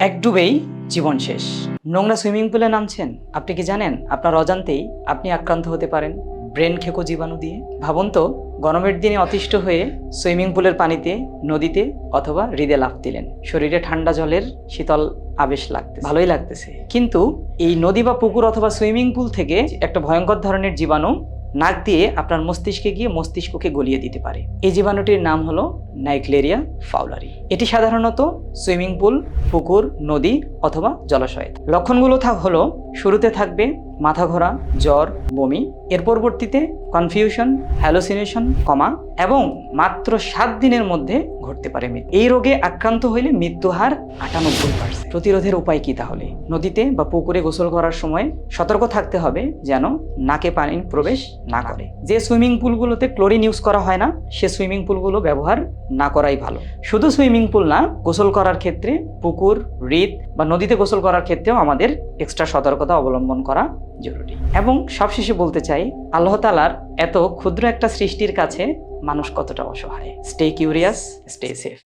এক ডুবেই জীবন শেষ। নোংরা সুইমিং পুলে নামছেন, আপনি কি জানেন? আপনার অজান্তেই আপনি আক্রান্ত হতে পারেন ব্রেন খেকো জীবাণু দিয়ে। ভাবুন তো, গরমের দিনে অতিষ্ঠ হয়ে সুইমিং পুলের পানিতে, নদীতে অথবা হৃদে লাফ দিলেন। শরীরে ঠান্ডা জলের শীতল আবেশ লাগতে ভালোই লাগতেছে। কিন্তু এই নদী বা পুকুর অথবা সুইমিং পুল থেকে একটা ভয়ঙ্কর ধরনের জীবাণু নাক দিয়ে আপনার মস্তিষ্কে গিয়ে মস্তিষ্ককে গলিয়ে দিতে পারে। এই জীবাণুটির নাম হলো নাইক্লেরিয়া ফাউলারি। এটি সাধারণত সুইমিং পুল, পুকুর, নদী অথবা জলাশয়ে। লক্ষণগুলো হলো, শুরুতে থাকবে মাথা ঘোরা জ্বর, বমি, এর পরবর্তীতে কনফিউশন হ্যালোসিনেশন কমা এবং মাত্র সাত দিনের মধ্যে ঘটতে পারে এই রোগে আক্রান্ত হইলে মৃত্যু হার আটানব্বই পার্সেন্ট প্রতিরোধের উপায় কি তাহলে? নদীতে বা পুকুরে গোসল করার সময় সতর্ক থাকতে হবে যেন নাকে পানি প্রবেশ না করে। যে সুইমিং পুলগুলোতে ক্লোরিন ইউজ করা হয় না, সে সুইমিং পুলগুলো ব্যবহার না করাই ভালো। শুধু সুইমিং পুল না, গোসল করার ক্ষেত্রে পুকুর হ্রদ বা নদীতে গোসল করার ক্ষেত্রেও আমাদের এক্সট্রা সতর্কতা অবলম্বন করা জরুরি। এবং সবশেষে বলতে চাই, আল্লাহ তালার এত ক্ষুদ্র একটা সৃষ্টির কাছে মানুষ কতটা অসহায়। Stay curious stay safe